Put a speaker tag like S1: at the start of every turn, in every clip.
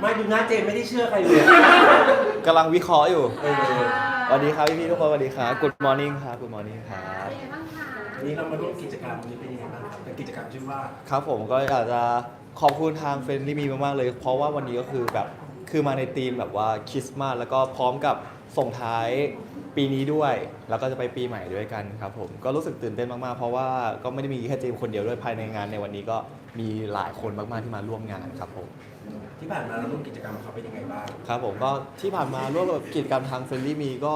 S1: ไม่ดูหน้าเจมไม่ได้เชื่อใครเลย
S2: กำลังวิเคราะห์อยู่
S1: เออ
S2: สวัสดีครับพี่ๆทุกคนสวัสดีครับ Good morning ครับ Good morning ครับ
S3: เป็นยังไงบ้างคะ
S1: วันนี้เรามาร่วมกิจกรรมวันนี้เป็นยังไงบ้างครับเป็นกิจกรรมชื่อว่า
S2: ครับผมก็อยากจะขอบคุณทางเฟรนลี่มีมาก ๆ เลย เพราะว่าวันนี้ก็คือแบบคือมาในธีมแบบว่าคริสต์มาสแล้วก็พร้อมกับ ส่งท้ายปีนี้ด้วย แล้วก็จะไปปีใหม่ด้วยกันครับผมก็รู้สึกตื่นเต้นมากๆ เพราะว่าก็ไม่ได้มีแค่เจมส์คนเดียวด้วยภายในงานในวันนี้ก็มีหลายคนมากๆที่มาร่วมงานครับผม
S1: ที่ผ่านมาเราร่วมกิจกรรมกับเขาเป็นยังไงบ้าง
S2: ครับผมก็ที่ผ่านมาร่วมกับกิจกรรมทางเฟรนลี่มีก็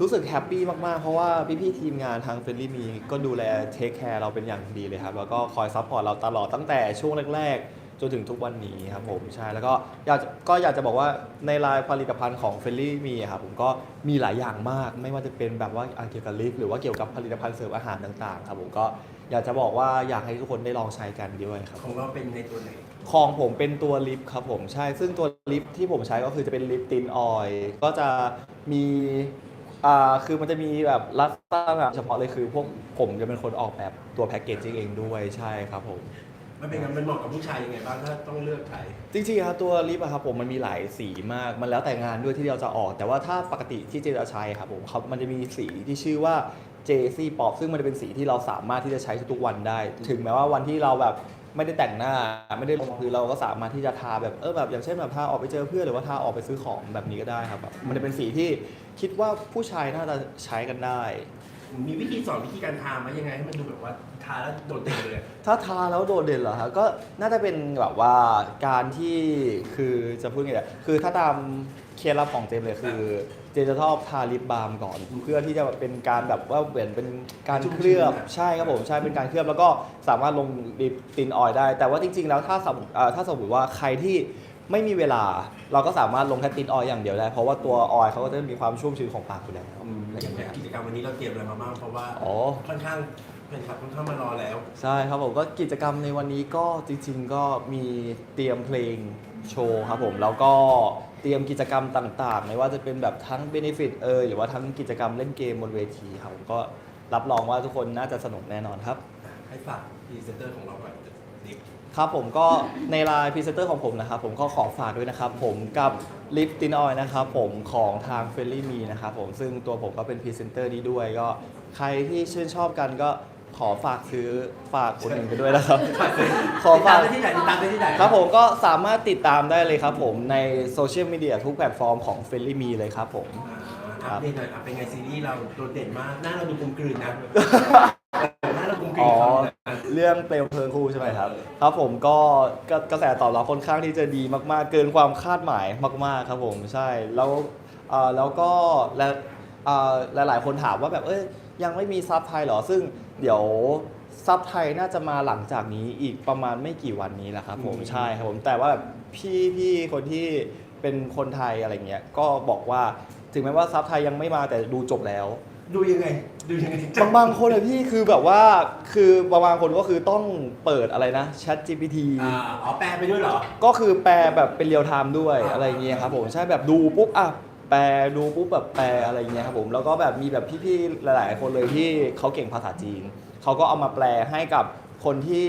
S2: รู้สึกแฮปปี้มากๆ เพราะว่าพี่ๆทีมงานทางเฟรนลี่มีก็ดูแลเทคแคร์เราเป็นอย่างดีเลยครับแล้วก็คอยซัพพอร์ตเราตลอดตั้งแต่ช่วงแรกๆ จนถึงทุกวันนี้ครับผมใช่แล้วก็อยากจะก็อยากจะบอกว่าในรายผลิตภัณฑ์ของเฟรนลี่มีครับผมก็มีหลายอย่างมาก ไม่ว่าจะเป็นแบบว่าอะเกี่ยวกับลิฟต์หรือว่าเกี่ยวกับผลิตภัณฑ์เสริมอาหารต่างๆครับผมก็อยากจะบอกว่าอยากให้ทุกคนได้ลองใช้กันด้วยครับ
S1: ของเราเป็นในตัวไหน
S2: ของผมเป็นตัวลิปครับผมใช่ ซึ่งตัวลิปที่ผมใช้ก็คือจะเป็นลิปตินออยล์ก็จะมีอ่าคือมันจะมีแบบลักษณะเฉพาะเลยคือพวกผมจะเป็นคนออกแบบตัวแพ็กเกจจิ้งเองด้วยใช่ครับผม
S1: มันเป็นไงมันเหมาะกับผู้ชายยังไงบ้างถ้าต้องเลือกใคร
S2: จริงๆครับตัวลิปอะครับผมมันมีหลายสีมากมันแล้วแต่งานด้วยที่เราจะออก แต่ว่าถ้าปกติที่เจจะใช้ครับผมเขามันจะมีสีที่ชื่อว่า JC Pop ซึ่งมันจะเป็นสีที่เราสามารถที่จะใช้ทุกๆวันได้ ถึงแม้ว่าวันที่เราแบบไม่ได้แต่งหน้าไม่ได้ลงพื้นเราก็สามารถที่จะทาแบบเออแบบอย่างเช่นแบบทาออกไปเจอเพื่อนหรือว่าทาออกไปซื้อของแบบนี้ก็ได้ครับแบบมันจะเป็นสีที่คิดว่าผู้ชายน่าจะใช้กันได้
S1: มีวิธีสอนวิธีการทาไหมยังไงให้มันดูแบบว่าทาแล้วโดดเด่นเลย
S2: ถ้าทาแล้วโดดเด่นเหรอครับก็น่าจะเป็นแบบว่าการที่คือจะพูดไงอะคือถ้าตามเคล็ดลับของเจมส์เลยคือ เจมส์จะชอบทาลิปบาล์มก่อน เพื่อที่จะเป็นการแบบว่าเหมือนเป็นการเคลือบใช่ครับผมใช่เป็นการเคลือบแล้วก็สามารถลงลิปตินออยล์ได้ แต่ว่าจริง ๆ แล้วถ้าสมมติเอ่อถ้าสมมติว่าใครที่ ไม่มีเวลา เราก็สามารถลงแค่ตินออยล์อย่างเดียวได้ เพราะว่าตัวออยล์เขาก็จะมีความชุ่มชื้นของปากอยู่แล้ว
S1: อืม
S2: อะไร
S1: อ
S2: อย่างย่าง
S1: เงี้
S2: เงี้
S1: ย
S2: ย
S1: กิจกรรมวันนี้เราเตรียมอะไรมาบ้างเพราะว่า
S2: อ๋อ
S1: ค่อนข้างแฟนคลับค่อนข้างมารอแล้ว
S2: ใช่ครับผมก็กิจกรรมในวันนี้ก็จริง ๆ ก็มีเตรียมเพลงโชว์ครับผมแล้วก็เตรียมกิจกรรมต่างๆ ไม่ว่าจะเป็นแบบทั้งเบนฟิตเอยหรือว่าทั้งกิจกรรมเล่นเกมบนเวทีครับผมก็รับรองว่าทุกคนน่าจะสนุกแน่นอนครับ
S1: ให้ฝากพรีเซนเตอร์ของเราก่อนนิก
S2: ครับผมก็ในไลน์พรีเซนเตอร์ของผมนะครับ ผมก็ขอฝากด้วยนะครับ ผมกับลิปตินออยนะครับผมของทางเฟลลี่มีนะครับผมซึ่งตัวผมก็เป็นพรีเซนเตอร์นี้ด้วยก็ใครที่ชื่นชอบกันก็ขอฝากซื้อฝากอุดหนุนกันด้วยนะครับ ขอ
S1: ติดตา
S2: ฝามก
S1: ได้ที่ไหนติดตามได้ที่ไหน
S2: ครับผมก็สามารถติดตามได้เลยครับผมในโซเชียลมีเดียทุกแพลตฟอร์มของเฟลลี่มีเลยครับผม
S1: อ่าอัปเดตหน่อยอะเป็นไงซีรีส์เราโดดเด่นมาก หน้าเราดูกลมกลืนนะ
S2: เรื่องเปลวเพลิงคู่ใช่ไหมครับ ครับผมก็ก็กระแสตอบรับค่อนข้างที่จะดีมากๆ เกินความคาดหมายมาก ๆ ครับผมใช่แล้วเอ่อแล้วก็และเอ่อหลาย ๆ คนถามว่าแบบเอ้ยยังไม่มีซับไทยเหรอซึ่งเดี๋ยวซับไทยน่าจะมาหลังจากนี้อีกประมาณไม่กี่วันนี้แหละครับผมใช่ครับผมแต่ว่าแบบพี่พี่คนที่เป็นคนไทยอะไรเงี้ยก็บอกว่าถึงแม้ว่าซับไทยยังไม่มาแต่ดูจบแล้ว
S1: ดูยังไง ดูยังไง
S2: บางบางคนอะพี่คือแบบว่าคือบางบางคนก็คือต้องเปิดอะไรนะ Chat GPT
S1: อ่าอ๋อแปลไปด้วยเหรอ
S2: ก็คือแปลแบบเป็นเรียลไทม์ด้วย
S1: อ่า
S2: อะไรเงี้ยครับผมใช่แบบดูปุ๊บอะแปลดูปุ๊บแบบแปลอะไรเงี้ยครับผมแล้วก็แบบมีแบบพี่ๆหลาย ๆ คนเลยที่เขาเก่งภาษาจีนเขาก็เอามาแปลให้กับคนที่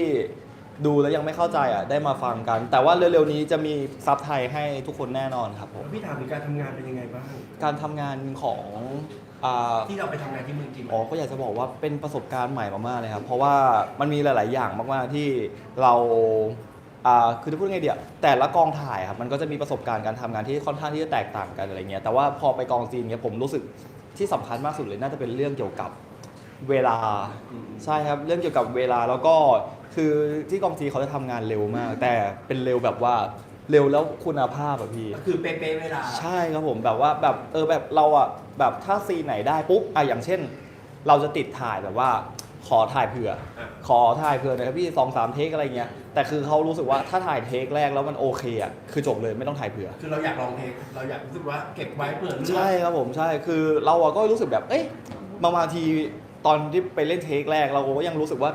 S2: ดูแล้วยังไม่เข้าใจอะได้มาฟังกัน แต่ว่าเร็วๆนี้จะมีซับไทยให้ทุกคนแน่นอนครับผม
S1: แล้วพี่ถามถึงการทำงานเป็นยังไงบ้าง
S2: การทำงานของ อ่า
S1: ที่เราไปทำงานที่เมืองจีน
S2: อ๋อ ก็อยากจะบอกว่าเป็นประสบการณ์ใหม่มากๆเลยครับ เพราะว่ามันมีหลาย ๆ อย่างมากๆที่เราอ่าคือจะพูดไงเดียวแต่ละกองถ่ายครับ มันก็จะมีประสบการณ์การทำงานที่ค่อนข้างที่จะแตกต่างกันอะไรเงี้ย แต่ว่าพอไปกองจีนเนี่ยผมรู้สึกที่สำคัญมากสุดเลยน่าจะเป็นเรื่องเกี่ยวกับเวลา
S1: อืม
S2: ใช่ครับ เรื่องเกี่ยวกับเวลาแล้วก็คือที่กองจีนเขาจะทำงานเร็วมาก แต่เป็นเร็วแบบว่าเร็วแล้วคุณภาพอะพี่
S1: ก็คือเป๊ะๆเวลา
S2: ใช่ครับผมแบบว่าแบบเออแบบเราอะ แบบถ้าซีนไหนได้ปุ๊บอะอย่างเช่น เราจะติดถ่ายแบบว่า ขอถ่ายเผื่อ
S1: อะ
S2: ขอถ่ายเผื่อหนะครับพี่สองสามเทคอะไรเงี้ยแต่คือเขารู้สึกว่าถ้าถ่ายเทคแรกแล้วมันโอเคอะคือจบเลยไม่ต้องถ่ายเผื่อ
S1: คือเราอยากลองเทคเราอยากรู้สึกว่าเก็บไว้เผื่อเลือก
S2: ใช่ครับผมใช่คือเราอะก็รู้สึกแบบเอ๊ะบางบางทีตอนที่ไปเล่นเทคแรกเราก็ยังรู้สึกว่า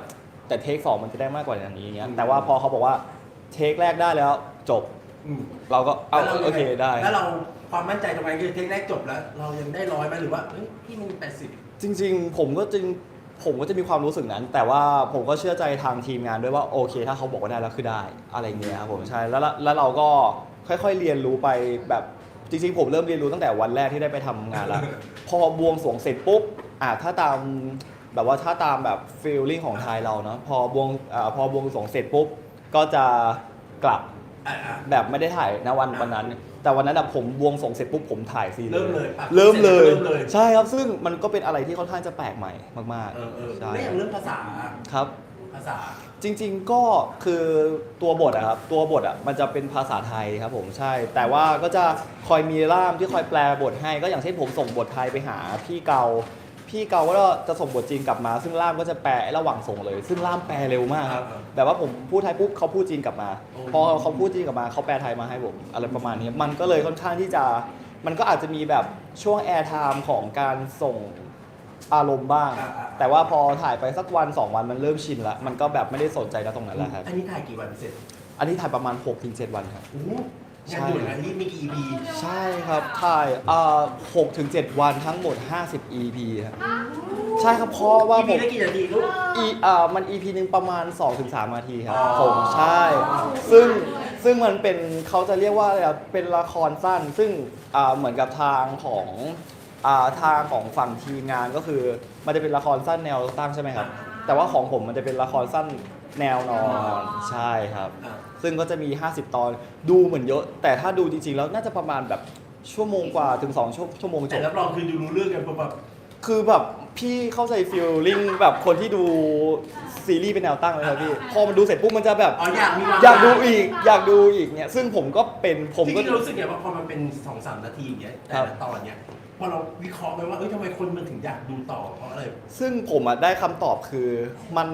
S2: แต่เทคสองมันจะได้มากกว่าอย่างนี้อย่างเงี้ยแต่ว่าพอเขาบอกว่าเทคแรกได้แล้วจบ
S1: อืม
S2: เราก็เอา
S1: แล้วร
S2: โอเคได้
S1: แล้วเรา ความมั่นใจตรงไหนคือเทคแรกจบแล้ว เรายังได้ร้อยไหมหรือว่าเฮ้ยพี่มันแปดสิบ
S2: จริงๆ ผมก็จริงผมก็จะมีความรู้สึกนั้น แต่ว่าผมก็เชื่อใจทางทีมงานด้วยว่าโอเค ถ้าเขาบอกว่าได้แล้วคือได้อะไรเงี้ยครับผมใช่แล้วแล้วแล้วเราก็ค่อยๆเรียนรู้ไปแบบจริงๆ ผมเริ่มเรียนรู้ตั้งแต่วันแรกที่ได้ไปทำงานแล้ว พอบวงสรวงเสร็จปุ๊บอะถ้าตามแบบว่าถ้าตามแบบฟีลลิ่งของไทยเราเนาะพอบวงอ่าพอบวงสรวงเสร็จปุ๊บก็จะกลับ
S1: อะอะ
S2: แบบไม่ได้ถ่ายนะวันวันนั้น แต่วันนั้นอะผมบวงสรวงเสร็จปุ๊บผมถ่ายซีน
S1: เริ่มเลยปะ
S2: เริ่มเลย
S1: เริ่มเลย
S2: ใช่ครับซึ่งมันก็เป็นอะไรที่ค่อนข้างจะแปลกใหม่มาก
S1: เออเออ
S2: ๆใช่
S1: ไม่อย่างเรื่องภาษา
S2: ครับ
S1: ภาษา
S2: จริงๆก็คือตัวบทอะครับตัวบทอะมันจะเป็นภาษาไทยครับผมใช่ แต่ว่าก็จะคอยมีล่ามที่คอยแปลบทให้ก็อย่างเช่นผมส่งบทไทยไปหาพี่เกา พี่เกาก็จะส่งบทจีนกลับมา ซึ่งล่ามก็จะแปลระหว่างส่งเลย ซึ่งล่ามแปลเร็วมากครับแบบว่าผมพูดไทยปุ๊บเขาพูดจีนกลับมาพอเขาพูดจีนกลับมาเขาแปลไทยมาให้ผมอะไรประมาณนี้มันก็เลยค่อนข้างที่จะมันก็อาจจะมีแบบช่วงแอร์ไทม์ของการส่งอารมณ์บ้าง
S1: อะอะ
S2: แต่ว่าพอถ่ายไปสักวัน2วันมันเริ่มชินละมันก็แบบไม่ได้สนใจแล้วตรงนั้นแหละครับ
S1: อันนี้ถ่ายกี่วันเสร็จ
S2: อันนี้ถ่ายประมาณ6-7วันครับ
S1: โอ้โห งานด่วนอันนี้มีกี่ EP
S2: ใช่ครับ ถ่ายเอ่อ6ถึง7วันทั้งหมด 50 EP ครับใช่ครับเพราะว่าผ
S1: EP
S2: ม
S1: ละกี่นาทีลูก
S2: อีเอ่อมัน EP หนึ่งประมาณ 2-3นาทีครับ
S1: อ๋อ
S2: ผมใช่ ซึ่งซึ่งมันเป็นเขาจะเรียกว่าอะไรอะเป็นละครสั้น ซึ่งอ่าเหมือนกับทางของอ่าทางของฝั่งทีมงานก็คือ มันจะเป็นละครสั้นแนวตั้งใช่ไหมครับ แต่ว่าของผมมันจะเป็นละครสั้นแนวนอน ใช่ครับ
S1: อะ
S2: ซึ่งก็จะมี 50 ตอนดูเหมือนเยอะ แต่ถ้าดูจริงๆ แล้วน่าจะประมาณแบบชั่วโมงกว่าถึง 2 ชั่วชั่วโมงจ
S1: แต่
S2: บ
S1: รับรองคือดูรู้เรื่องกันแบบ
S2: คือแบบพี่เข้าใจฟีลลิ่งแบบคนที่ดูซีรีส์เป็นแนวตั้งเลยครับพี่ พอมันดูเสร็จปุ๊บมันจะแบบ
S1: อ๋ออยากมีวง
S2: อยากดูอีกอยากดูอีกเนี่ย ซึ่งผมก็เป็นผม
S1: จ
S2: ก็
S1: ริงๆรู้สึกไงว่าพอมันเป็นสองสามนาทีอย่างเงี้ยแต่
S2: ครับ
S1: ละตอนเนี้ย พอเราวิเคราะห์ไปว่าเอ้ยทำไมคนมันถึงอยากดูต่อเพราะอะไร
S2: ซึ่งผมอะได้คำตอบคือมัน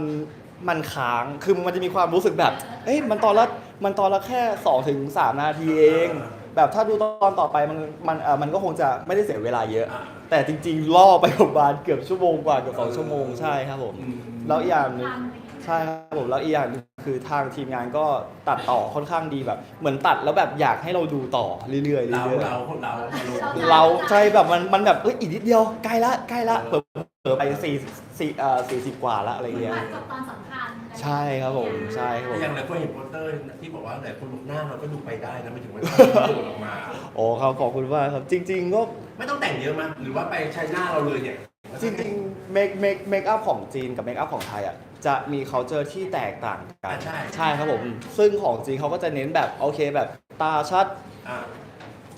S2: มันค้างคือมันจะมีความรู้สึกแบบ เอ้ยมันตอนละมันตอนละแค่2ถึง3นาทีเอง แบบถ้าดูตอนต่อไปมันมันเออมันก็คงจะไม่ได้เสียเวลาเยอะ
S1: อ่า
S2: แต่จริงๆล่อไปประมาณเกือบชั่วโมงกว่าเกือบสองชั่วโมงใช่ครับผม
S1: อืม
S2: แล้วอีกอย่างหนึง ใช่ครับผมแล้วอีกอย่างหนึงคือทางทีมงานก็ตัดต่อค่อนข้างดีแบบ เหมือนตัดแล้วแบบอยากให้เราดูต่อเรื่อยๆ
S1: เรา
S2: เรื่อย
S1: เราเราเรา
S2: ๆเราใช่แบบมันมันแบบเอ้ยอีกนิดเดียวใกล้ละใกล้ละเผลอเผลอไปสี่สี่เอ่อสี่สิบกว่าละอะไรเงี้ย
S3: ตอนสำคัญ
S2: ใช่ครับผมใช่ครับผม
S1: อย่างหลายคนเห็นโปสเตอร์ที่บอกว่าหลายคนบอกหน้าเราก็ดูไปได้นะไม่ถึงว่าโดดออกมา
S2: โอ้ครับขอบคุณมากครับ จริง ๆ ก็
S1: ไม่ต้องแต่งเยอะมั้ยหรือว่าไปใช้หน้าเราเลยเนี่ย
S2: จริงๆเมคเมคเมคอัพของจีนกับเมคอัพของไทยอะ จะมี culture ที่แตกต่างกั
S1: อ่านใช่
S2: ใช่ครับผม ซึ่งของจีนเขาก็จะเน้นแบบโอเคแบบตาชัด
S1: อ่า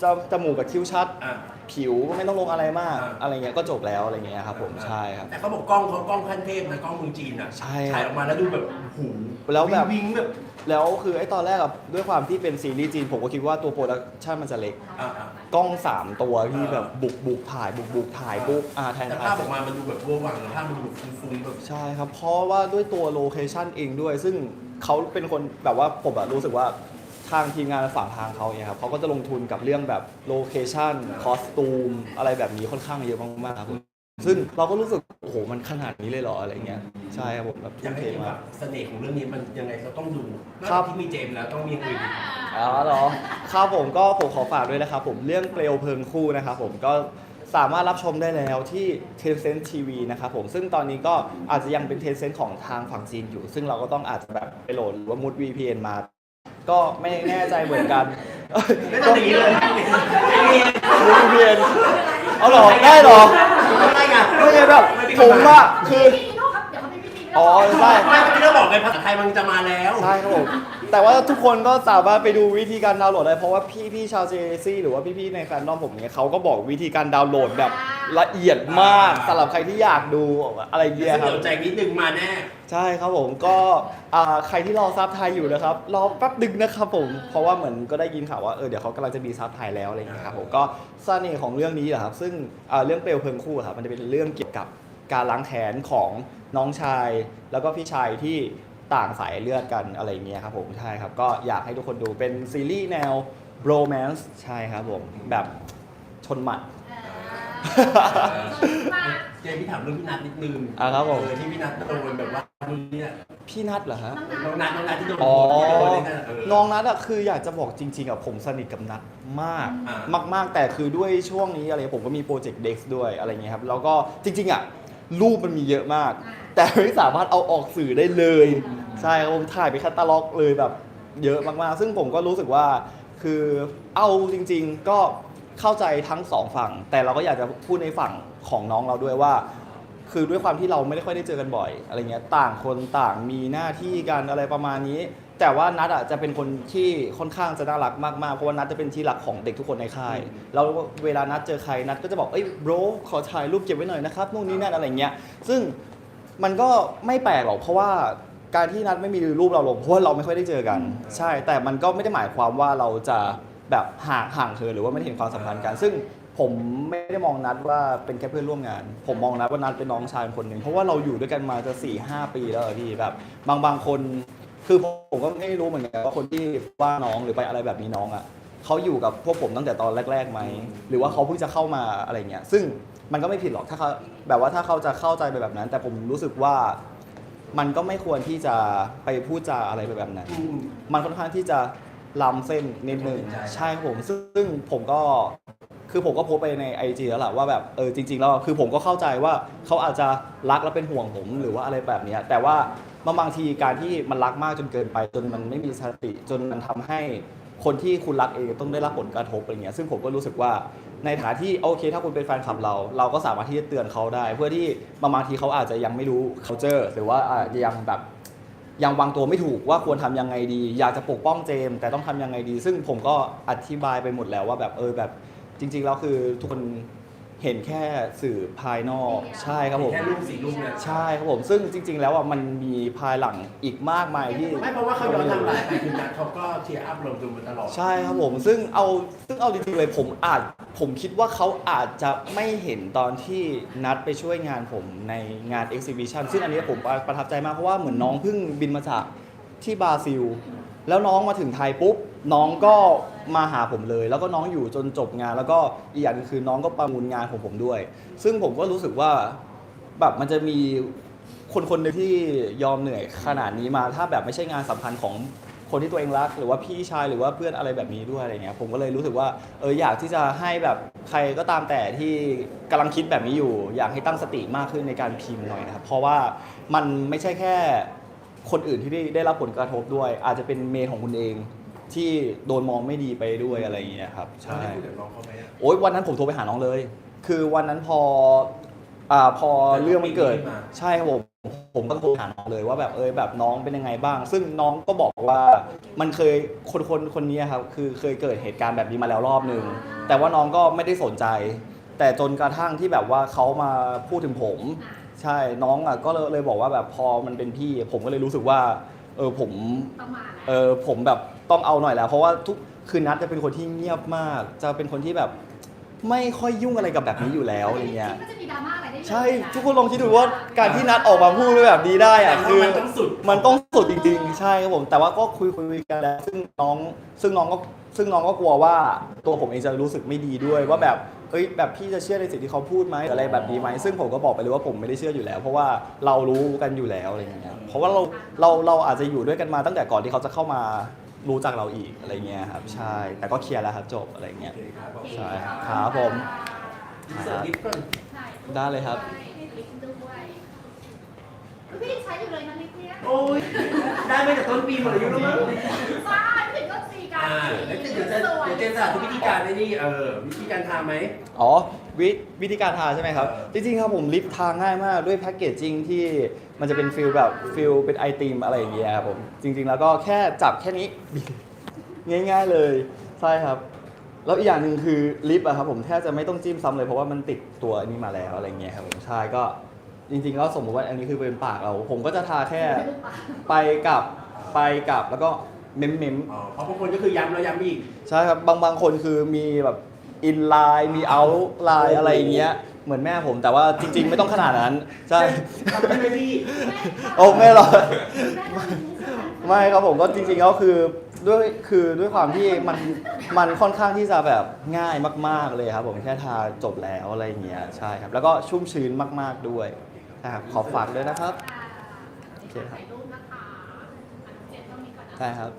S2: จมจมูกกับคิ้วชัด
S1: อ่า
S2: ผิวก็ไม่ต้องลงอะไรมาก
S1: อ่า
S2: อะไรเงี้ยก็จบแล้วอะไรเงี้ยครับผมใช่ครับ
S1: แต่เขาบอกกล้องเขากล้องขั้นเทพนะกล้องเมืองจีนอะ
S2: ใช่
S1: ถ่ายออกมาแล้วดูแบบหู
S2: แล้วแบบ
S1: วิงๆแบบ
S2: แล้วคือไอ้ตอนแรกอะด้วยความที่เป็นซีรีส์จีน ผมก็คิดว่าตัวโปรดักชันมันจะเล็ก
S1: อ่าอ่าก
S2: ล้อง 3 ตัวที่
S1: อ่า
S2: แบบบุกบุกถ่ายบุกบุกถ่ายปุ๊บอ่าแทน
S1: แต่
S2: ถ่าย
S1: ภาพ
S2: เส
S1: อ
S2: ร็
S1: อ
S2: จ
S1: กมามันดูแบบเวอร์วังแล้วภาพมันดูแบบฟุ้งๆแบบ
S2: ใช่ครับ เพราะว่าด้วยตัวโลเคชันเองด้วย ซึ่งเขาเป็นคนแบบว่าผมอะรู้สึกว่า ทางทีมงานฝั่งทางเขาเนี่ยครับเขาก็จะลงทุนกับเรื่องแบบโลเคชันคอสตูมอะไรแบบนี้ค่อนข้างเยอะมากๆครับซึ่งเราก็รู้สึกโอ้โหมันขนาดนี้เลยเหรออะไรเงี้ยใช่ครับผมแบบ
S1: อยาก
S2: ทุ่ม
S1: ให้
S2: เท
S1: เห็น
S2: มา
S1: ว่าก เสน่ห์ของเรื่องนี้มันยังไงเราต้องดูนอก
S2: ครั
S1: จาก
S2: บ
S1: ที่มีเจมส์แล้วต้องมีอย่างอื่นอีก
S2: อ๋อเหรอครับผมก็ผมขอฝากด้วยนะครับผมเรื่องเปลวเพลิงคู่นะครับผมก็สามารถรับชมได้แล้วที่ Tencent TV นะครับผมซึ่งตอนนี้ก็อาจจะยังเป็น Tencent ของทางฝั่งจีนอยู่ ซึ่งเราก็ต้องอาจจะแบบไปโหลดหรือว่ามุด VPN มา ก็ไม่แน่ใจเหมือนกัน
S1: ไม่ต้องอย่างนี้เลย
S2: มุด VPN เอาเหรอได้เหรอ
S1: ไม่ไง
S2: ไม่ใช่แบบผมอะคือ
S3: พี่ลูกครับเดี๋ยวเขาไม่พี่
S2: อ๋อใช่
S1: ไม่ที่เราบอกไงภาษาไทยมันจะมาแล้ว
S2: ใช่ครับผม แต่ว่าทุกคนก็สามารถไปดูวิธีการดาวน์โหลดได้เพราะว่าพี่พี่ๆชาวเจซี่หรือว่าพี่พี่ๆในแฟนดอมผมเนี่ยเขาก็บอกวิธีการดาวน์โหลดแบบละเอียดมากสำหรับใครที่อยากดูอะไรเงี้ยครับ
S1: เดี๋ยวใจนิดนึงมาแน่
S2: ใช่ครับผมก็อ่าใครที่รอซับไทยอยู่นะครับรอแป๊บดึงนะครับผมเพราะว่าเหมือนก็ได้ยินข่าวว่าเออเดี๋ยวเขากำลังจะมีซับไทยแล้วอะไรอย่างเงี้ยครับผมก็เสน่ห์ของเรื่องนี้แหละครับซึ่งอ่าเรื่องเปลวเพลิงคู่อะครับมันจะเป็นเรื่องเกี่ยวกับการล้างแค้นของน้องชาย แล้วก็พี่ชายที่ ต่างสายเลือดกันอะไรอย่างเงี้ยครับผมใช่ครับ ก็อยากให้ทุกคนดูเป็นซีรีส์แนว romance ใช่ครับผมแบบชนหมัด
S1: เจมส์พี่ถามเรื่องพี่นัทนิดนึง
S2: อะครับผม
S1: เออที่พี่นัทโดนแบบว่าดูเนี่ย
S2: พี่นัทเหรอฮะ
S1: น้องนัทน้องนัทที่โดน
S2: อ๋อ
S1: ที่โดนเนี่ยนะเออ
S2: น้องนัทอะคืออยากจะบอกจริงๆอะผมสนิทกับนัทมาก
S1: อ่
S2: มากๆ แต่คือด้วยช่วงนี้อะไรผมก็มีโปรเจกต์เด็กด้วยอะไรเงี้ยครับ แล้วก็จริงๆอะ รูปมันมีเยอะมาก แต่ไม่สามารถเอาออกสื่อได้เลย ใช่ครับผมถ่ายไปแคตตาล็อกเลยแบบ เยอะมากๆ ซึ่งผมก็รู้สึกว่าคืคือเอาจริง ๆ ก็เข้าใจทั้งสองฝั่ง แต่เราก็อยากจะพูดในฝั่งของน้องเราด้วยว่า คือด้วยความที่เราไม่ได้ค่อยได้เจอกันบ่อย อะไรเงี้ย ต่างคนต่างมีหน้าที่กันอะไรประมาณนี้ แต่ว่านัดอะจะเป็นคนที่ค่อนข้างจะน่ารักมากๆ เพราะว่านัดจะเป็นที่รักของเด็กทุกคนในค่าย แล้วเวลานัดเจอใครนัดก็จะบอก เอ้ยโบรขอถ่ายรูปเก็บไว้หน่อยนะครับ นู่นนี่นั่นอะไรเงี้ย ซึ่งมันก็ไม่แปลกหรอกเพราะว่าการที่นัดไม่มีรูปเราลงเพราะว่าเราไม่ค่อยได้เจอกัน ใช่ แต่มันก็ไม่ได้หมายความว่าเราจะแบบห่างห่างเธอหรือว่าไม่ได้เห็นความสัมพันธ์กัน ซึ่งผมไม่ได้มองนัดว่าเป็นแค่เพื่อนร่วมงาน ผมมองนัดว่านัดเป็นน้องชายคนหนึ่งเพราะว่าเราอยู่ด้วยกันมาจะสี่ห้าปีแล้วอะพี่แบบบางบางคน คือผมก็ไม่รู้เหมือนกันว่าคนที่ว่าน้องหรือไปอะไรแบบนี้น้องอะเขาอยู่กับพวกผมตั้งแต่ตอนแรกๆไหมหรือว่าเขาเพิ่งจะเข้ามาอะไรเงี้ยซึ่งมันก็ไม่ผิดหรอกถ้าเขาแบบว่าถ้าเขาจะเข้าใจไปแบบนั้น แต่ผมรู้สึกว่ามันก็ไม่ควรที่จะไปพูดจาอะไรไปแบบนั้น
S1: อืม
S2: มันค่อนข้างที่จะล้ำเส้นนิดนึง
S1: ใช่
S2: ใช่ครับผม ซึ่งผมก็คือผมก็โพสต์ไปใน IG แล้วแหละว่าแบบเออจริงๆแล้วคือผมก็เข้าใจว่าเขาอาจจะรักและเป็นห่วงผมหรือว่าอะไรแบบเนี้ยแต่ว่า บางบางทีการที่มันรักมากจนเกินไป จนมันไม่มีสติจนมันทำให้คนที่คุณรักเองต้องได้รับผลกระทบอะไรเงี้ยซึ่งผมก็รู้สึกว่าในฐานะที่โอเค ถ้าคุณเป็นแฟนคลับเรา เราก็สามารถที่จะเตือนเขาได้ เพื่อที่บางบางทีเขาอาจจะยังไม่รู้ culture หรือว่าอาจจะยังแบบยังวางตัวไม่ถูกว่าควรทำยังไงดี อยากจะปกป้องเจมส์แต่ต้องทำยังไงดี ซึ่งผมก็อธิบายไปหมดแล้วว่าแบบเออแบบจริง ๆ แล้วคือทุกคน เห็นแค่สื่อภายนอกใช่ครับผม
S1: แค่รูปสีรูปเนี่ย
S2: ใช่ครับผมซึ่งจริง ๆ แล้วอะมันมีภายหลังอีกมากมายที่
S1: ไม่เพราะว่าเขาย้อนทำลายไปคือนัดเขาก็เชียร์อัพลงดูมาตลอด
S2: ใช่ครับผมซึ่งเอาซึ่งเอาจริงๆเลยผมอาจผมคิดว่าเขาอาจจะไม่เห็นตอนที่นัดไปช่วยงานผมในงาน exhibition ซึ่งอันนี้ผมประทับใจมากเพราะว่าเหมือนน้องเพิ่งบินมาจากที่บราซิล แล้วน้องมาถึงไทยปุ๊บน้องก็มาหาผมเลย แล้วก็น้องอยู่จนจบงาน แล้วก็อีกอย่างหนึงคือน้องก็ประมูลงานของผมด้วย ซึ่งผมก็รู้สึกว่าแบบมันจะมีคนคนหนึงที่ยอมเหนื่อยขนาดนี้มา ถ้าแบบไม่ใช่งานสำคัญของคนที่ตัวเองรัก หรือว่าพี่ชายหรือว่าเพื่อนอะไรแบบนี้ด้วยอะไรเงี้ยผมก็เลยรู้สึกว่าเอออยากที่จะให้แบบใครก็ตามแต่ที่กำลังคิดแบบนี้อยู่ อยากให้ตั้งสติมากขึ้นในการพิมพ์หน่อยนะครับเพราะว่ามันไม่ใช่แค่ คนอื่นที่ได้ได้รับผลกระทบด้วย อาจจะเป็นเมนของคุณเองที่โดนมองไม่ดีไปด้วยอะไรอย่างเงี้ยครับ
S1: ใช่
S2: ใช่
S1: พูดกับน้องเขาไหมอะ
S2: โอ๊ยวันนั้นผมโทรไปหาน้องเลย คือวันนั้นพออ่าพอเรื่องมันเกิด ใช่ครับผมผมก็โทรหาน้องเลยว่าแบบเออแบบน้องเป็นยังไงบ้าง ซึ่งน้องก็บอกว่ามันเคยคนคนคนนี้ครับคือเคยเกิดเหตุการณ์แบบนี้มาแล้วรอบหนึ่งแต่ว่าน้องก็ไม่ได้สนใจ แต่จนกระทั่งที่แบบว่าเขามาพูดถึงผม ใช่น้องอะก็เลยเลยบอกว่าแบบพอมันเป็นพี่ ผมก็เลยรู้สึกว่า เออผม
S3: ต้องมาแล้ว
S2: เออผมแบบต้องเอาหน่อยแล้ว เพราะว่าทุกคือนัดจะเป็นคนที่เงียบมาก จะเป็นคนที่แบบ ไม่ค่อยยุ่งอะไรกับแบบนี้อยู่แล้วอะไรเงี้ย
S3: คิดว่าจะมีดราม่าอะไรได้เลย
S2: ใช่
S3: นะ
S2: ทุกคนลองคิดดูว่าการที่นัดออกมาพูดแบบนี้ได้อะ
S1: แต่
S2: คือ
S1: ว่ามันต้องสุด
S2: มันต้องสุดจริง ๆ ใช่ครับผม แต่ว่าก็คุยคุยกันแล้วซึ่งน้องซึ่งน้องก็ ซึ่งน้องก็กลัวว่าตัวผมเองจะรู้สึกไม่ดีด้วย ว่าแบบเอ้ยแบบพี่จะเชื่อในสิ่งที่เขาพูดไหมอะไรแบบนี้ไหมซึ่งผมก็บอกไปเลยว่าผมไม่ได้เชื่ออยู่แล้ว เพราะว่าเรารู้กันอยู่แล้วอะไรอย่างเงี้ยเพราะว่าเราเราเราอาจจะอยู่ด้วยกันมาตั้งแต่ก่อนที่เขาจะเข้ามารู้จักเราอีกอะไรเงี้ยครับใช่แต่ก็เคลียร์แล้วครับจบอะไรเงี้ย
S1: โอเคครับผม
S2: ใช่ครับผม
S1: อินเสิร์ตลิฟต์ก่อน
S3: ใช่
S2: ได้เลยครับ
S3: ใช่ให้ลิฟต์ด้วยแล้วพี่ยังใช้อยู่เลยนะลิฟต์เนี้ย
S1: โอ้ยได้ไหมแต่ต้นปีหมดอายุแล้วมั้ง
S3: ใช่ถึงก็ตีกัน
S1: อ่าแล้วเดี๋ยวจะเดี๋ยวเจนสาธิตวิธีการไอ้นี่เออวิธีการทำไหม
S2: อ๋อวิวิธีการทาใช่ไหมครับ
S1: เออ
S2: จริงๆครับผมลิปทาง่ายมากด้วยแพ็กเกจจิ้งที่มันจะเป็นฟิลแบบฟิลเป็นไอติมอะไรอย่างเงี้ยครับผมจริง ๆ แล้วก็แค่จับแค่นี้ ง่าย ๆเลยใช่ครับ แล้วอีกอย่างหนึ่งคือลิปอะครับผมแทบจะไม่ต้องจิ้มซ้ำเลยเพราะว่ามันติดตัวอันนี้มาแล้วอะไรเงี้ยครับผมใช่ก็จริงๆแล้วสมมติว่าอันนี้คือเป็นปากเรา ผมก็จะทาแค่
S3: เป็นลูกปลา
S2: ไปกลับไปกลับแล้วก็ เม้มเม้มๆ
S1: อ๋อเพราะบางคนก็คือย้ำแล้วย้ำอีก
S2: ใช่ครับบางบางคนคือมีแบบอินไลน์มีเอาไลน์อะไรอย่างเงี้ยเหมือนแม่ผมแต่ว่าจริง ๆ ไม่ต้องขนาดนั้นใช่
S1: ทำได้ไหมพี่
S2: โอ้ไม่หรอก
S3: แม่ทำอย่างนี้ใช่ไหม
S2: ไม่ครับผมก็จริงๆก็คือด้วยคือด้วยความที่มันมันค่อนข้างที่จะแบบง่ายมาก ๆเลยครับ ผมแค่ทาจบแล้วอะไรอย่างเงี้ยใช่ครับ แล้วก็ชุ่มชื้นมาก ๆด้วยนะครับขอฝากด้วยนะครับ
S3: โอเคครับถ่ายรูปนะคะอันเจ็ดต้องมีก่อนนะ
S2: ใช่ครับ